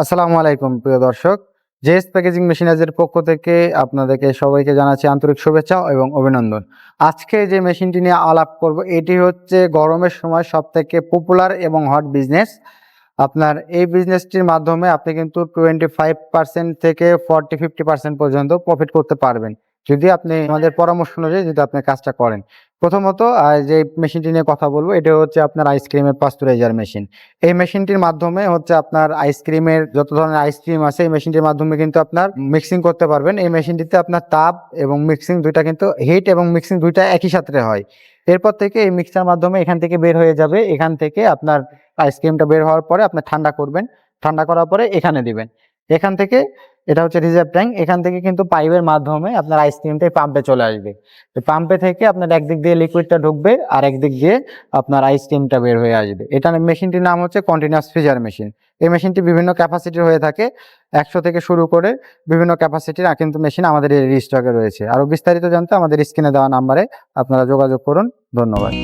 আসসালামু আলাইকুম, প্রিয় দর্শক। জেএস প্যাকেজিং মেশিনাজের পক্ষ থেকে আপনাদেরকে সবাইকে জানাচ্ছি আন্তরিক শুভেচ্ছা এবং অভিনন্দন। আজকে যে মেশিনটি নিয়ে আলাপ করব, এটি হচ্ছে গরমের সময় সব থেকে পপুলার এবং হট বিজনেস আপনার এই বিজনেসটির মাধ্যমে আপনি কিন্তু টোয়েন্টি ফাইভ পার্সেন্ট থেকে ফর্টি ফিফটি পার্সেন্ট পর্যন্ত প্রফিট করতে পারবেন। যদি আপনি আমাদের পরামর্শ অনুযায়ী যদি আপনি কাজটা করেন। প্রথমত যে মেশিনটি নিয়ে কথা বলব, এটা হচ্ছে আপনার আইসক্রিমের পাস্তুরাইজার মেশিন এই মেশিনটির মাধ্যমে হচ্ছে আপনার আইসক্রিমের যত ধরনের আইসক্রিম আছে, এই মেশিনটির মাধ্যমে কিন্তু আপনার মিক্সিং করতে পারবেন। এই মেশিনটিতে আপনার তাপ এবং মিক্সিং দুইটা কিন্তু হিট এবং মিক্সিং দুইটা একই সাথে হয়। এরপর থেকে এই মিক্সার মাধ্যমে এখান থেকে বের হয়ে যাবে। এখান থেকে আপনার আইসক্রিমটা বের হওয়ার পরে আপনি ঠান্ডা করবেন। ঠান্ডা করার পরে এখানে দিবেন। এখান থেকে এটা হচ্ছে রিজার্ভ ট্যাঙ্ক এখান থেকে কিন্তু পাইপের মাধ্যমে আপনার আইসক্রিমটা পাম্পে চলে আসবে। তো পাম্পে থেকে আপনার একদিক দিয়ে লিকুইডটা ঢুকবে, আর একদিক দিয়ে আপনার আইসক্রিমটা বের হয়ে আসবে। এটা মেশিনটির নাম হচ্ছে কন্টিনিউয়াস ফ্রিজার মেশিন এই মেশিনটি বিভিন্ন ক্যাপাসিটির হয়ে থাকে, একশো থেকে শুরু করে বিভিন্ন ক্যাপাসিটির কিন্তু মেশিন আমাদের এই স্টকে রয়েছে। আরও বিস্তারিত জানতে আমাদের স্ক্রিনে দেওয়া নাম্বারে আপনারা যোগাযোগ করুন। ধন্যবাদ।